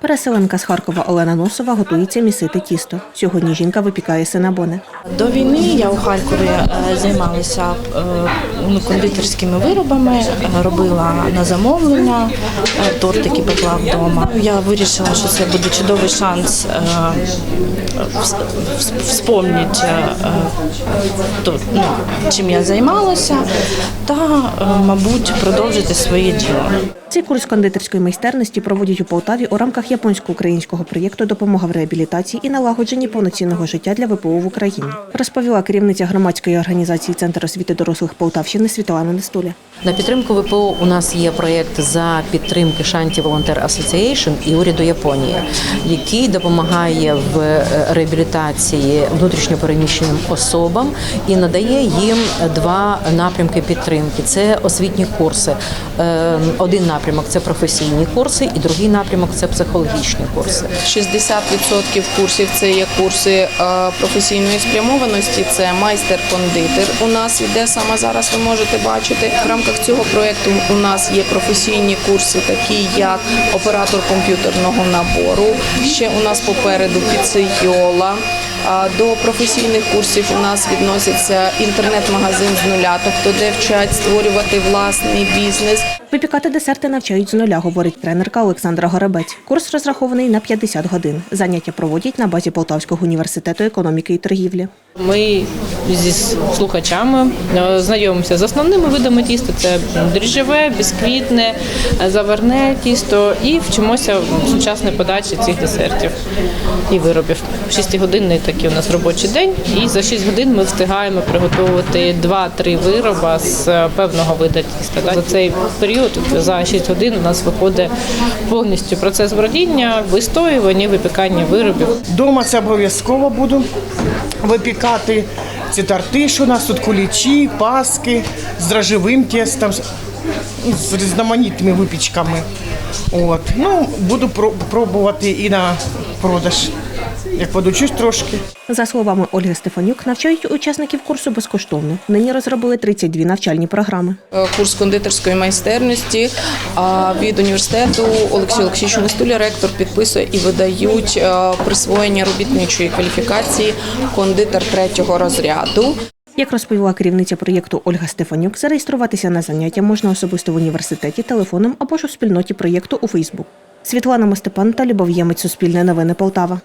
Переселенка з Харкова Олена Носова готується місити тісто. Сьогодні жінка випікає синабони. До війни я у Харкові е, займалася е, ну, кондитерськими виробами, е, робила на замовлення, тортики пекла вдома. Я вирішила, що це буде чудовий шанс вс- вс- вспомнити, ну, чим я займалася, та, мабуть, продовжити своє діло. Цей курс кондитерської майстерності проводять у Полтаві у рамках японсько-українського проєкту Допомога в реабілітації і налагодженні повноцінного життя для ВПО в Україні. Розповіла керівниця громадської організації Центр освіти дорослих Полтавщини Світлана Нестуля. На підтримку ВПО у нас є проєкт за підтримки Shanti Volunteer Association і уряду Японії, який допомагає в е, реабілітації внутрішньопереміщеним особам і надає їм два напрямки підтримки. Це освітні курси. Е, Один напрямок це професійні курси, і другий напрямок це психологічні курси. 60% курсів це є курси е, професійної спрямованості. Це майстер-кондитер. У нас іде саме зараз. Ви можете бачити. В рамках цього проекту. у нас є професійні курси, такі як оператор комп'ютерного набору. Ще у нас попереду піцейола. А До професійних курсів у нас відноситься інтернет-магазин з нуля, тобто де вчать створювати власний бізнес. Випікати десерти навчають з нуля, говорить тренерка Олександра Горобець. Курс розрахований на 50 годин. Заняття проводять на базі Полтавського університету економіки і торгівлі. Ми зі слухачами е, знайомимося з основними видами тіста: це дріжджове, бісквітне, е, заварне тісто і вчимося сучасної подачі цих десертів і виробів. Шістигодинний такий у нас робочий день, і за 6 годин ми встигаємо приготувати 2-3 вироби з е, певного виду тіста. За цей період за 6 годин у нас виходить повністю процес бродіння, вистоювання, випікання виробів. Дома це обов'язково буду випікати. Ці торти, у нас тут кулічі, паски з дрожжевим тестом, з- різноманітними випічками. От. Ну, буду про- пробувати і на продаж. Як подучусь трошки. За словами Ольги Стефанюк, навчають учасників курсу безкоштовно. Нині розробили 32 навчальні програми. Е, курс кондитерської майстерності. Від університету Олексій Олексійович Нестуля, ректор підписує і видають е, присвоєння робітничої кваліфікації кондитер третього розряду. Як розповіла керівниця проєкту Ольга Стефанюк, зареєструватися на заняття можна особисто в університеті, телефоном або ж у спільноті проєкту у Фейсбук. Світлана Мостепан та Любов Ємець, Суспільне новини Полтава.